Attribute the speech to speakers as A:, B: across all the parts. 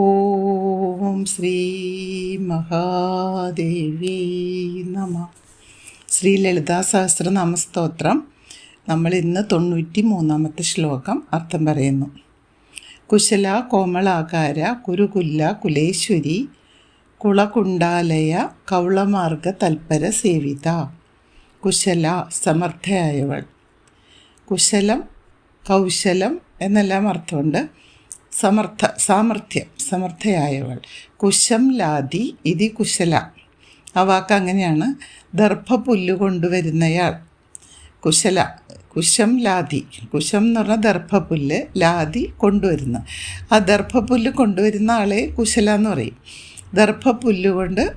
A: ഓം ശ്രീ മഹാദേവി നമ. ശ്രീ ലളിതാ സഹസ്രനാമ സ്തോത്രം നമ്മൾ ഇന്ന് തൊണ്ണൂറ്റി മൂന്നാമത്തെ ശ്ലോകം അർത്ഥം പറയുന്നു. കുശല കോമളാകാര കുരുകുല്ല കുലേശ്വരി കുളകുണ്ടാലയ കൗളമാർഗ തൽപര സേവിത. കുശല സമർത്ഥയായവൾ. കുശലം കൗശലം എന്നെല്ലാം അർത്ഥമുണ്ട്. സമർത്ഥ സാമർഥ്യം സമർത്ഥയായവൾ. കുശം ലാതി ഇതി കുശല. ആ വാക്ക് അങ്ങനെയാണ്. ദർഭപുല്ല് കൊണ്ടുവരുന്നയാൾ. കുശല കുശം ലാതി കുശം എന്ന് പറഞ്ഞാൽ ദർഭപുല്ല് ലാതി കൊണ്ടുവരുന്ന. ആ ദർഭപുല്ല് കൊണ്ടുവരുന്ന ആളെ കുശല എന്ന് പറയും. ദർഭപുല്ല് കൊണ്ട്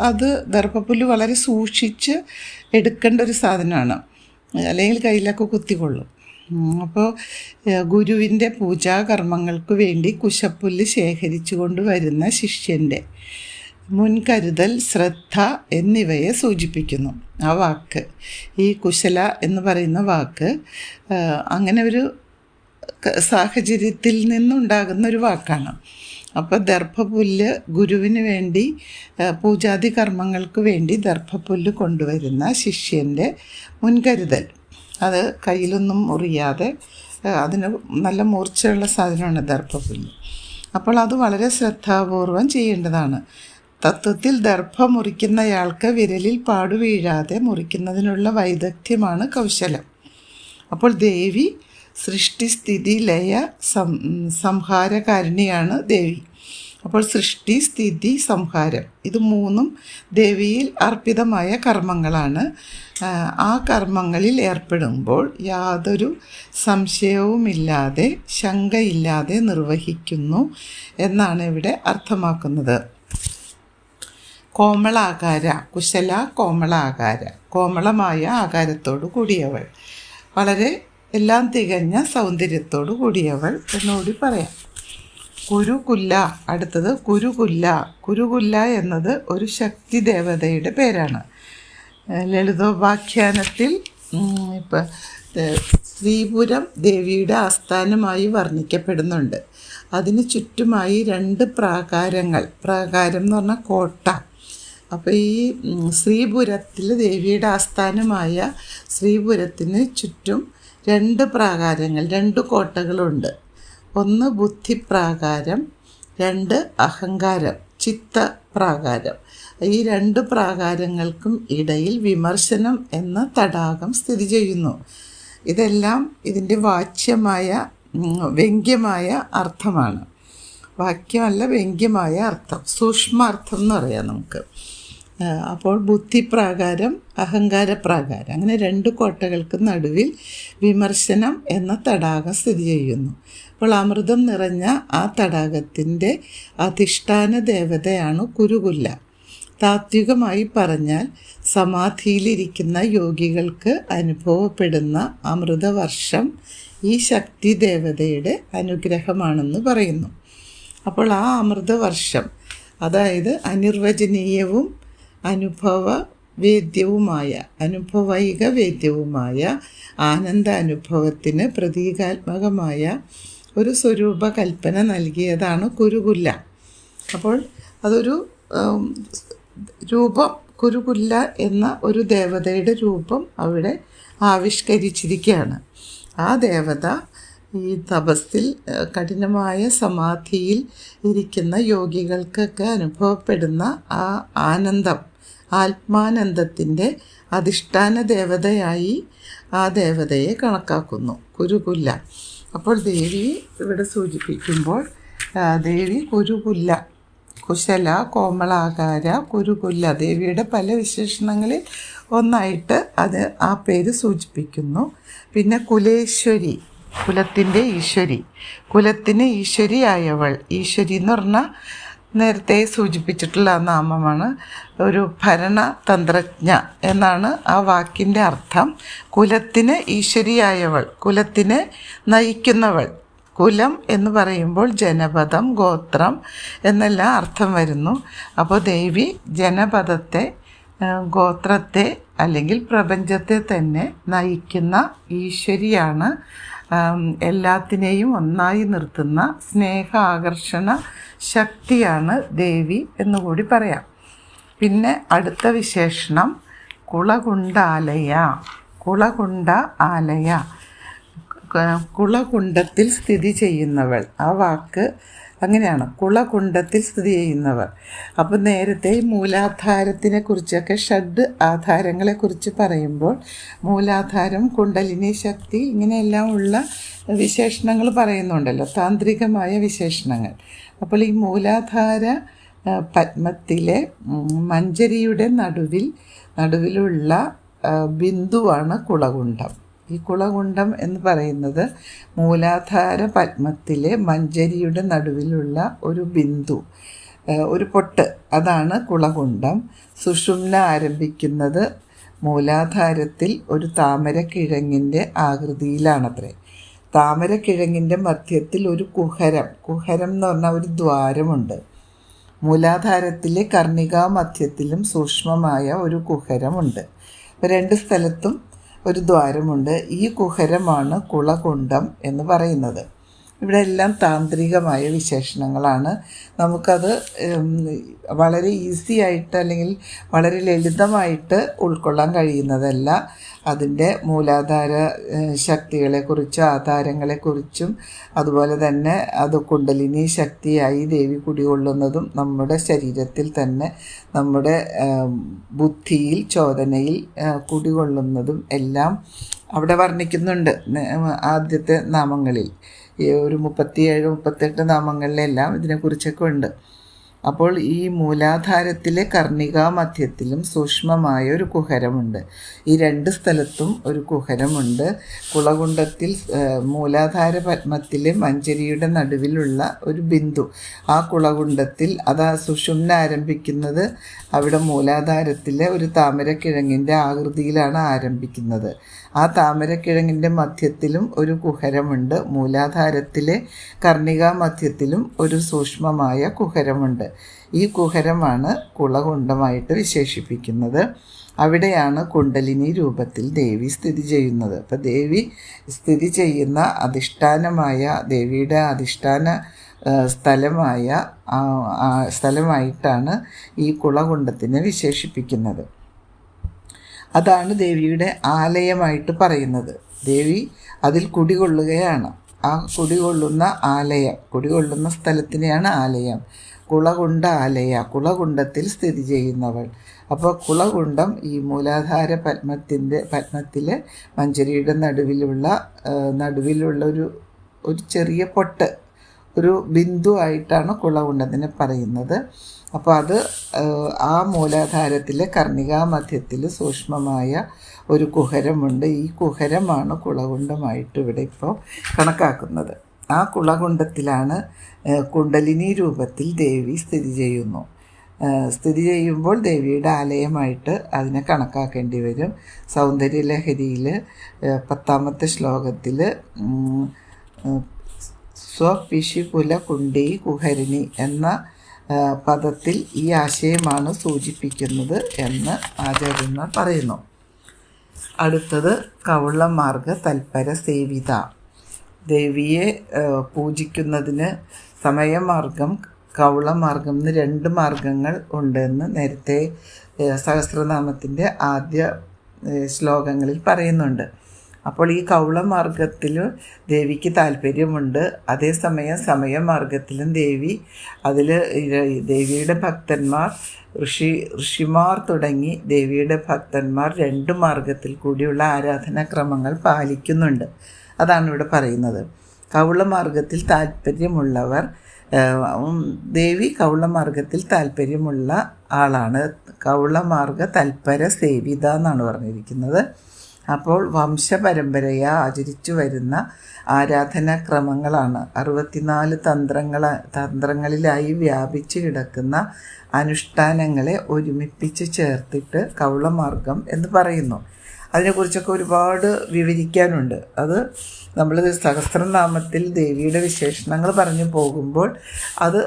A: അത് ദർഭപുല്ല് വളരെ സൂക്ഷിച്ച് എടുക്കേണ്ട ഒരു സാധനമാണ്. അല്ലെങ്കിൽ കയ്യിലൊക്കെ കുത്തിക്കൊള്ളും. അപ്പോൾ ഗുരുവിന്റെ പൂജാകർമ്മങ്ങൾക്ക് വേണ്ടി കുശപ്പുല്ല് ശേഖരിച്ചു കൊണ്ടുവരുന്ന ശിഷ്യന്റെ മുൻകരുതൽ ശ്രദ്ധ എന്നിവയെ സൂചിപ്പിക്കുന്നു. ആ വാക്ക് ഈ കുശല എന്ന് പറയുന്ന വാക്ക് അങ്ങനെ ഒരു സാഹചര്യത്തിൽ നിന്നുണ്ടാകുന്ന ഒരു വാക്കാണ്. അപ്പോൾ ദർഭപുല്ല് ഗുരുവിന് വേണ്ടി പൂജാതി കർമ്മങ്ങൾക്ക് വേണ്ടി ദർഭപുല്ല് കൊണ്ടുവരുന്ന ശിഷ്യന്റെ മുൻകരുതൽ. അത് കയ്യിലൊന്നും മുറിയാതെ അതിന് നല്ല മൂർച്ചയുള്ള സാധനമാണ് ദർഭപുല്ല് അപ്പോൾ അത് വളരെ ശ്രദ്ധാപൂർവം ചെയ്യേണ്ടതാണ്. തത്വത്തിൽ ദർഭ മുറിക്കുന്നയാൾക്ക് വിരലിൽ പാടുവീഴാതെ മുറിക്കുന്നതിനുള്ള വൈദഗ്ധ്യമാണ് കൗശലം. അപ്പോൾ ദേവി സൃഷ്ടിസ്ഥിതി ലയ സം സംഹാരകാരിണിയാണ് ദേവി. അപ്പോൾ സൃഷ്ടി സ്ഥിതി സംഹാരം ഇത് മൂന്നും ദേവിയിൽ അർപ്പിതമായ കർമ്മങ്ങളാണ്. ആ, കർമ്മങ്ങളിൽ ഏർപ്പെടുമ്പോൾ യാതൊരു സംശയവുമില്ലാതെ ശങ്കയില്ലാതെ നിർവഹിക്കുന്നു എന്നാണ് ഇവിടെ അർത്ഥമാക്കുന്നത്. കോമളാകാര കുശല കോമളാകാര കോമളമായ ആകാരത്തോടു കൂടിയവൾ. വളരെ എല്ലാം തികഞ്ഞ സൗന്ദര്യത്തോടു കൂടിയവൾ എന്നുകൂടി പറയാം. കുരുകുല്ല അടുത്തത് കുരുകുല്ല കുരുകുല്ല എന്നത് ഒരു ശക്തി ദേവതയുടെ പേരാണ്. ലളിതോപാഖ്യാനത്തിൽ ഇപ്പം ശ്രീപുരം ദേവിയുടെ ആസ്ഥാനമായി വർണിക്കപ്പെടുന്നുണ്ട്. അതിന് ചുറ്റുമായി രണ്ട് പ്രാകാരങ്ങൾ. പ്രാകാരം എന്ന് പറഞ്ഞാൽ കോട്ട. അപ്പോൾ ഈ ശ്രീപുരത്തിൽ ദേവിയുടെ ആസ്ഥാനമായ ശ്രീപുരത്തിന് ചുറ്റും രണ്ട് പ്രാകാരങ്ങൾ രണ്ട് കോട്ടകളുണ്ട്. ഒന്ന് ബുദ്ധിപ്രാകാരം രണ്ട് അഹങ്കാരം ചിത്തപ്രാകാരം. ഈ രണ്ട് പ്രാകാരങ്ങൾക്കും ഇടയിൽ വിമർശനം എന്ന തടാകം സ്ഥിതി ചെയ്യുന്നു. ഇതെല്ലാം ഇതിന്റെ വാച്യമായ വ്യംഗ്യമായ അർത്ഥമാണ്. വാക്യമല്ല വ്യംഗ്യമായ അർത്ഥം സൂക്ഷ്മാർത്ഥം എന്ന് പറയാം നമുക്ക്. അപ്പോൾ ബുദ്ധിപ്രാകാരം അഹങ്കാരപ്രാകാരം അങ്ങനെ രണ്ട് കോട്ടകൾക്ക് നടുവിൽ വിമർശനം എന്ന തടാകം സ്ഥിതി ചെയ്യുന്നു. അപ്പോൾ അമൃതം നിറഞ്ഞ ആ തടാകത്തിന്റെ അധിഷ്ഠാന ദേവതയാണ് കുരുകുല്ല താത്വികമായി പറഞ്ഞാൽ സമാധിയിലിരിക്കുന്ന യോഗികൾക്ക് അനുഭവപ്പെടുന്ന അമൃതവർഷം ഈ ശക്തി ദേവതയുടെ അനുഗ്രഹമാണെന്ന് പറയുന്നു. അപ്പോൾ ആ അമൃതവർഷം അതായത് അനിർവചനീയവും അനുഭവ വേദ്യവുമായ അനുഭവൈക വേദ്യവുമായ ആനന്ദ അനുഭവത്തിന് പ്രതീകാത്മകമായ ഒരു സ്വരൂപ കൽപ്പന നൽകിയതാണ് കുരുകുല്ല. അപ്പോൾ അതൊരു രൂപം കുരുകുല്ല എന്ന ഒരു ദേവതയുടെ രൂപം അവിടെ ആവിഷ്കരിച്ചിരിക്കുകയാണ്. ആ ദേവത ഈ തപസ്സിൽ കഠിനമായ സമാധിയിൽ ഇരിക്കുന്ന യോഗികൾക്കൊക്കെ അനുഭവപ്പെടുന്ന ആ ആനന്ദം. ആത്മാനന്ദത്തിന്റെ അധിഷ്ഠാന ദേവതയായി ആ ദേവതയെ കണക്കാക്കുന്നു. കുരുകുല്ല അപ്പോൾ ദേവി ഇവിടെ സൂചിപ്പിക്കുമ്പോൾ ദേവി കുരുകുല്ല കുശല കോമളാകാര കുരുകുല്ല ദേവിയുടെ പല വിശേഷണങ്ങളിൽ ഒന്നായിട്ട് അത് ആ പേര് സൂചിപ്പിക്കുന്നു. പിന്നെ കുലേശ്വരി. കുലത്തിന്റെ ഈശ്വരി. കുലത്തിന് ഈശ്വരിയായവൾ. ഈശ്വരി എന്ന് പറഞ്ഞാൽ നേരത്തെ സൂചിപ്പിച്ചിട്ടുള്ള ആ നാമമാണ് ഒരു ഭരണതന്ത്രജ്ഞ എന്നാണ് ആ വാക്കിന്റെ അർത്ഥം. കുലത്തിന് ഈശ്വരിയായവൾ കുലത്തിനെ നയിക്കുന്നവൾ. കുലം എന്ന് പറയുമ്പോൾ ജനപദം ഗോത്രം എന്നെല്ലാം അർത്ഥം വരുന്നു. അപ്പോൾ ദേവി ജനപദത്തെ ഗോത്രത്തെ അല്ലെങ്കിൽ പ്രപഞ്ചത്തെ തന്നെ നയിക്കുന്ന ഈശ്വരിയാണ്. എല്ലാത്തിനെയും ഒന്നായി നിർത്തുന്ന സ്നേഹ ആകർഷണ ശക്തിയാണ് ദേവി എന്നുകൂടി പറയാം. പിന്നെ അടുത്ത വിശേഷണം കുളകുണ്ടാലയ കുളകുണ്ട ആലയ. കുളകുണ്ടത്തിൽ സ്ഥിതി ചെയ്യുന്നവൾ. ആ വാക്ക് അങ്ങനെയാണ് കുളകുണ്ടത്തിൽ സ്ഥിതി ചെയ്യുന്നവർ അപ്പോൾ നേരത്തെ മൂലാധാരത്തിനെ കുറിച്ചൊക്കെ ഷഡ് ആധാരങ്ങളെക്കുറിച്ച് പറയുമ്പോൾ മൂലാധാരം കുണ്ടലിനി ശക്തി ഇങ്ങനെയെല്ലാം ഉള്ള വിശേഷണങ്ങൾ പറയുന്നുണ്ടല്ലോ താന്ത്രികമായ വിശേഷണങ്ങൾ. അപ്പോൾ ഈ മൂലാധാര പത്മത്തിലെ മഞ്ചരിയുടെ നടുവിൽ നടുവിലുള്ള ബിന്ദുവാണ് കുളകുണ്ടം. ഈ കുളകുണ്ടം എന്ന് പറയുന്നത് മൂലാധാര പത്മത്തിലെ മഞ്ചരിയുടെ നടുവിലുള്ള ഒരു ബിന്ദു ഒരു പൊട്ട്. അതാണ് കുളകുണ്ടം. സുഷുമ്ന ആരംഭിക്കുന്നത് മൂലാധാരത്തിൽ ഒരു താമരക്കിഴങ്ങിന്റെ ആകൃതിയിലാണത്രേ. താമരക്കിഴങ്ങിന്റെ മധ്യത്തിൽ ഒരു കുഹരം. കുഹരം എന്ന് പറഞ്ഞാൽ ഒരു ദ്വാരമുണ്ട്. മൂലാധാരത്തിലെ കർണികാ മധ്യത്തിലും സൂക്ഷ്മമായ ഒരു കുഹരമുണ്ട്. രണ്ട് സ്ഥലത്തും ഒരു ദ്വാരമുണ്ട്. ഈ കുഹരമാണ് കുളകുണ്ടം എന്ന് പറയുന്നത്. ഇവിടെ എല്ലാം താന്ത്രികമായ വിശേഷണങ്ങളാണ്. നമുക്കത് വളരെ ഈസി ആയിട്ട് അല്ലെങ്കിൽ വളരെ ലളിതമായിട്ട് ഉൾക്കൊള്ളാൻ കഴിയുന്നതല്ല. അതിന്റെ മൂലാധാര ശക്തികളെക്കുറിച്ചും ആധാരങ്ങളെക്കുറിച്ചും അതുപോലെ തന്നെ അത് കുണ്ടലിനി ശക്തിയായി ദേവി കുടികൊള്ളുന്നതും നമ്മുടെ ശരീരത്തിൽ തന്നെ നമ്മുടെ ബുദ്ധിയിൽ ചോദനയിൽ കുടികൊള്ളുന്നതും എല്ലാം അവിടെ വർണിക്കുന്നുണ്ട് ആദ്യത്തെ നാമങ്ങളിൽ. ഒരു മുപ്പത്തിയേഴ് മുപ്പത്തെട്ട് നാമങ്ങളിലെല്ലാം ഇതിനെക്കുറിച്ചൊക്കെ ഉണ്ട്. അപ്പോൾ ഈ മൂലാധാരത്തിലെ കർണികാ മധ്യത്തിലും സൂക്ഷ്മമായ ഒരു കുഹരമുണ്ട്. ഈ രണ്ട് സ്ഥലത്തും ഒരു കുഹരമുണ്ട്. കുളകുണ്ടത്തിൽ മൂലാധാര പത്മത്തിലെ മഞ്ചരിയുടെ നടുവിലുള്ള ഒരു ബിന്ദു. ആ കുളകുണ്ടത്തിൽ അത് സുഷുമ്ന ആരംഭിക്കുന്നത് അവിടെ മൂലാധാരത്തിലെ ഒരു താമരക്കിഴങ്ങിന്റെ ആകൃതിയിലാണ് ആരംഭിക്കുന്നത്. ആ താമരക്കിഴങ്ങിന്റെ മധ്യത്തിലും ഒരു കുഹരമുണ്ട്. മൂലാധാരത്തിലെ കർണികാ മധ്യത്തിലും ഒരു സൂക്ഷ്മമായ കുഹരമുണ്ട്. ഈ കുഹരമാണ് കുളകുണ്ടമായിട്ട് വിശേഷിപ്പിക്കുന്നത്. അവിടെയാണ് കുണ്ടലിനി രൂപത്തിൽ ദേവി സ്ഥിതി ചെയ്യുന്നത്. അപ്പോൾ ദേവി സ്ഥിതി ചെയ്യുന്ന അധിഷ്ഠാനമായ ദേവിയുടെ അധിഷ്ഠാന സ്ഥലമായ സ്ഥലമായിട്ടാണ് ഈ കുളകുണ്ടത്തിനെ വിശേഷിപ്പിക്കുന്നത്. അതാണ് ദേവിയുടെ ആലയമായിട്ട് പറയുന്നത്. ദേവി അതിൽ കുടികൊള്ളുകയാണ്. ആ കുടികൊള്ളുന്ന ആലയം കുടികൊള്ളുന്ന സ്ഥലത്തിനെയാണ് ആലയം. കുളകുണ്ട ആലയ കുളകുണ്ടത്തിൽ സ്ഥിതി ചെയ്യുന്നവൾ. അപ്പോൾ കുളകുണ്ടം ഈ മൂലാധാര പത്മത്തിന്റെ പത്മത്തിലെ മഞ്ചരിയുടെ നടുവിലുള്ള നടുവിലുള്ള ഒരു ഒരു ചെറിയ പൊട്ട് ഒരു ബിന്ദു ആയിട്ടാണ് കുളകുണ്ടത്തിനെ പറയുന്നത്. അപ്പോൾ അത് ആ, മൂലാധാരത്തിലെ കർണികാ മധ്യത്തിൽ സൂക്ഷ്മമായ ഒരു കുഹരമുണ്ട്. ഈ കുഹരമാണ് കുളകുണ്ടമായിട്ട് ഇവിടെ ഇപ്പോൾ കണക്കാക്കുന്നത്. ആ കുളകുണ്ടത്തിലാണ് കുണ്ടലിനി രൂപത്തിൽ ദേവി സ്ഥിതി ചെയ്യുന്നു. സ്ഥിതി ചെയ്യുമ്പോൾ ദേവിയുടെ ആലയമായിട്ട് അതിനെ കണക്കാക്കേണ്ടി വരും. സൗന്ദര്യലഹരിയിൽ പത്താമത്തെ ശ്ലോകത്തിൽ സ്വപിശികുല കുണ്ടി കുഹരിണി എന്ന പദത്തിൽ ഈ ആശയമാണ് സൂചിപ്പിക്കുന്നത് എന്ന് ആചാര്യന്മാർ പറയുന്നു. അടുത്തത് കൗളമാർഗ തൽപര സേവിത. ദേവിയെ പൂജിക്കുന്നതിന് സമയമാർഗം കവുളമാർഗം എന്ന് രണ്ട് മാർഗങ്ങൾ ഉണ്ടെന്ന് നേരത്തെ സഹസ്രനാമത്തിന്റെ ആദ്യ ശ്ലോകങ്ങളിൽ പറയുന്നുണ്ട്. അപ്പോൾ ഈ കൗളമാർഗത്തിൽ ദേവിക്ക് താല്പര്യമുണ്ട്. അതേസമയം സമയമാർഗത്തിലും ദേവി അതിൽ ദേവിയുടെ ഭക്തന്മാർ ഋഷി ഋഷിമാർ തുടങ്ങി ദേവിയുടെ ഭക്തന്മാർ രണ്ട് മാർഗത്തിൽ കൂടിയുള്ള ആരാധനാക്രമങ്ങൾ പാലിക്കുന്നുണ്ട്. അതാണ് ഇവിടെ പറയുന്നത്. കൗളമാർഗത്തിൽ താല്പര്യമുള്ളവർ ദേവി കൗളമാർഗത്തിൽ താല്പര്യമുള്ള ആളാണ്. കൗളമാർഗ തൽപര സേവിത എന്നാണ് പറഞ്ഞിരിക്കുന്നത്. അപ്പോൾ വംശപരമ്പരയ ആചരിച്ചു വരുന്ന ആരാധനാക്രമങ്ങളാണ്. അറുപത്തിനാല് തന്ത്രങ്ങൾ തന്ത്രങ്ങളിലായി വ്യാപിച്ചു കിടക്കുന്ന അനുഷ്ഠാനങ്ങളെ ഒരുമിപ്പിച്ച് ചേർത്തിട്ട് കവളമാർഗം എന്ന് പറയുന്നു. അതിനെക്കുറിച്ചൊക്കെ ഒരുപാട് വിവരിക്കാനുണ്ട്. അത് നമ്മൾ സഹസ്രനാമത്തിൽ ദേവിയുടെ വിശേഷണങ്ങൾ പറഞ്ഞു പോകുമ്പോൾ അത്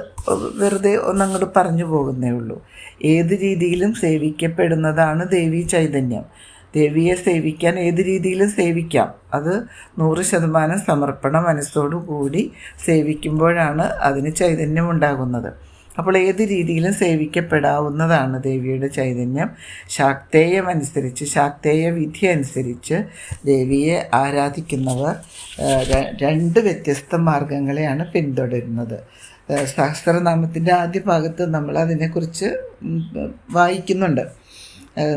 A: വെറുതെ ഒന്നങ്ങോട്ട് പറഞ്ഞു പോകുന്നേ ഉള്ളൂ. ഏത് രീതിയിലും സേവിക്കപ്പെടുന്നതാണ് ദേവി ചൈതന്യം. ദേവിയെ സേവിക്കാൻ ഏത് രീതിയിലും സേവിക്കാം. അത് നൂറ് ശതമാനം സമർപ്പണ മനസ്സോടു കൂടി സേവിക്കുമ്പോഴാണ് അതിന് ചൈതന്യം ഉണ്ടാകുന്നത്. അപ്പോൾ ഏത് രീതിയിലും സേവിക്കപ്പെടാവുന്നതാണ് ദേവിയുടെ ചൈതന്യം. ശാക്തേയം അനുസരിച്ച് ശാക്തേയ വിധി അനുസരിച്ച് ദേവിയെ ആരാധിക്കുന്നവർ രണ്ട് വ്യത്യസ്ത മാർഗങ്ങളെയാണ് പിന്തുടരുന്നത്. സഹസ്രനാമത്തിന്റെ ആദ്യ ഭാഗത്ത് നമ്മൾ അതിനെക്കുറിച്ച് വായിക്കുന്നുണ്ട്.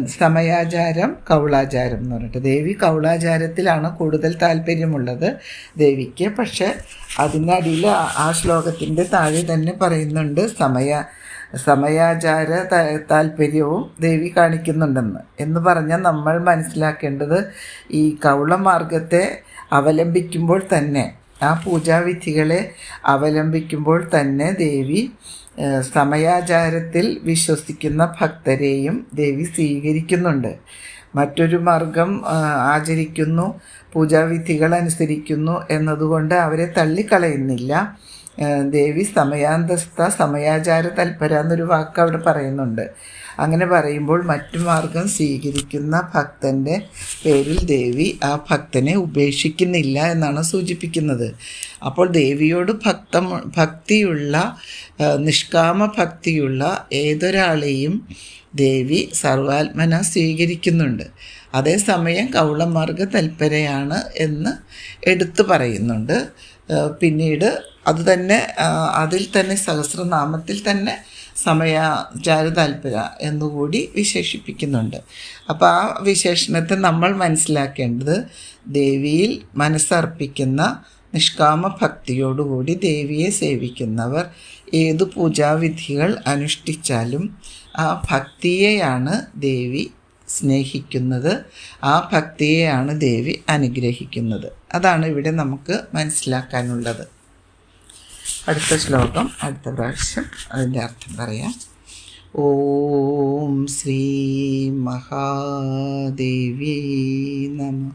A: സമയാചാരം കൗളാചാരം എന്ന് പറഞ്ഞിട്ട്. ദേവി കൗളാചാരത്തിലാണ് കൂടുതൽ താല്പര്യമുള്ളത് ദേവിക്ക്. പക്ഷെ അതിനടിയിൽ ആ- ആ ശ്ലോകത്തിന്റെ താഴെ തന്നെ പറയുന്നുണ്ട് സമയ സമയാചാര താല്പര്യവും ദേവി കാണിക്കുന്നുണ്ടെന്ന്. എന്ന് പറഞ്ഞാൽ നമ്മൾ മനസ്സിലാക്കേണ്ടത് ഈ കൗളമാർഗത്തെ അവലംബിക്കുമ്പോൾ തന്നെ ആ പൂജാവിധികളെ അവലംബിക്കുമ്പോൾ തന്നെ ദേവി സമയാചാരത്തിൽ വിശ്വസിക്കുന്ന ഭക്തരെയും ദേവി സ്വീകരിക്കുന്നുണ്ട്. മറ്റൊരു മാർഗം ആചരിക്കുന്നു പൂജാവിധികൾ അനുസരിക്കുന്നു എന്നതുകൊണ്ട് അവരെ തള്ളിക്കളയുന്നില്ല. ദേവി സമയാന്തസ്ഥ സമയാചാര തൽപര എന്നൊരു വാക്ക് അവിടെ പറയുന്നുണ്ട്. അങ്ങനെ പറയുമ്പോൾ മറ്റു മാർഗം സ്വീകരിക്കുന്ന ഭക്തന്റെ പേരിൽ ദേവി ആ ഭക്തനെ ഉപേക്ഷിക്കുന്നില്ല എന്നാണ് സൂചിപ്പിക്കുന്നത്. അപ്പോൾ ദേവിയോട് ഭക്തം ഭക്തിയുള്ള നിഷ്കാമ ഭക്തിയുള്ള ഏതൊരാളെയും ദേവി സർവാത്മന സ്വീകരിക്കുന്നുണ്ട്. അതേസമയം കൗളമാർഗ തൽപരയാണ് എന്ന് എടുത്തു പറയുന്നുണ്ട്. പിന്നീട് അത് തന്നെ അതിൽ തന്നെ സഹസ്രനാമത്തിൽ തന്നെ സമയാചാര താല്പര്യ എന്നുകൂടി വിശേഷിപ്പിക്കുന്നുണ്ട്. അപ്പോൾ ആ വിശേഷണത്തെ നമ്മൾ മനസ്സിലാക്കേണ്ടത് ദേവിയിൽ മനസ്സർപ്പിക്കുന്ന നിഷ്കാമ ഭക്തിയോടുകൂടി ദേവിയെ സേവിക്കുന്നവർ ഏതു പൂജാവിധികൾ അനുഷ്ഠിച്ചാലും ആ ഭക്തിയെയാണ് ദേവി സ്നേഹിക്കുന്നത്. ആ ഭക്തിയെയാണ് ദേവി അനുഗ്രഹിക്കുന്നത്. അതാണ് ഇവിടെ നമുക്ക് മനസ്സിലാക്കാനുള്ളത്. അടുത്ത ശ്ലോകം അടുത്ത പ്രാവശ്യം അതിന്റെ അർത്ഥം പറയാം. ഓം ശ്രീ മഹാദേവി നമ.